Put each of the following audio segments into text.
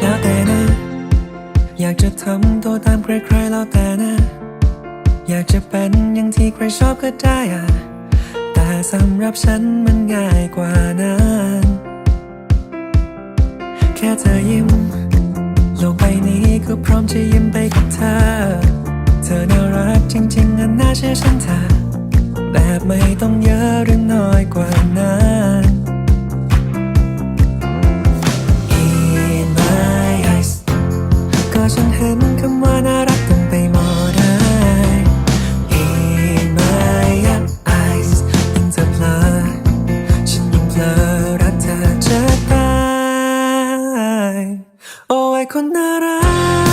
แล้วแต่นะ อยากจะทำตัวตามใครๆแล้วแต่นะ อยากจะเป็นอย่างที่ใครชอบก็ได้อะแต่สำหรับฉันมันง่ายกว่านั้น แค่เธอยิ้ม จะยิ้มไปกับเธอ เธอน่ารักจริงๆอันน่าเชื่อฉันเธอแบบไม่ต้องเยอะหรือน้อยกว่านั้น In my eyes ก็ฉันเห็นคำว่าน่ารักเต็มไปหมดเลย In my eyes ยิ่งเธอเพลอฉันยิ่งเพลอรักเธอจะตาย โอ้ยคนน่ารัก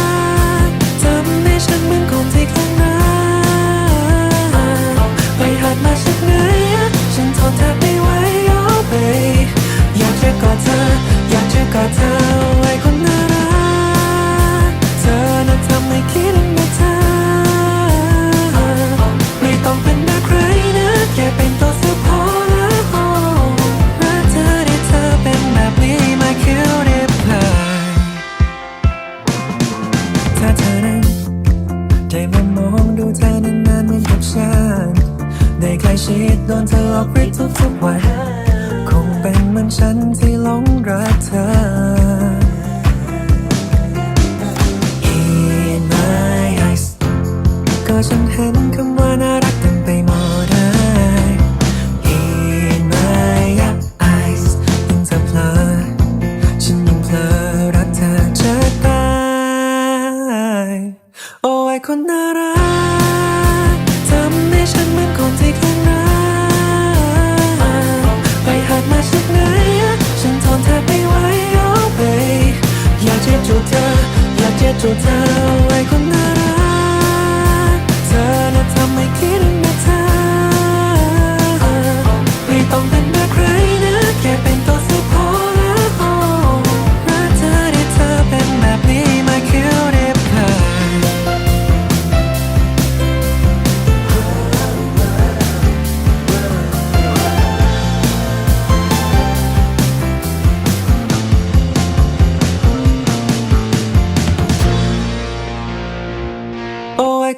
ฉันได้ใกล้ชิดโดนเธอออกฤทธิ์ทุกๆวันคงเป็นเหมือนฉันที่หลงรักเธอ In my eyes ก็ฉันเห็นคำว่าน่ารักเต็มไปหมดเลย In my eyes ยิ่งเธอเพลอฉันยิ่งเพลอรักเธอจะตาย โอ้ยคนน่ารัก เธอไว้คนนั้น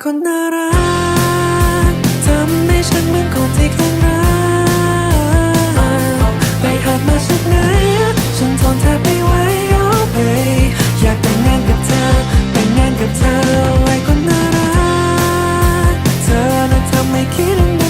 คนน่ารักทำให้ฉันเหมือนคนที่คลั่งรักไปหามาจากไหนฉันทนแทบไม่ไหว oh baby อยากแต่งงานกับเธอแต่งงานกับเธอไว้คนน่ารักเธอน่ะทำให้คิดถึง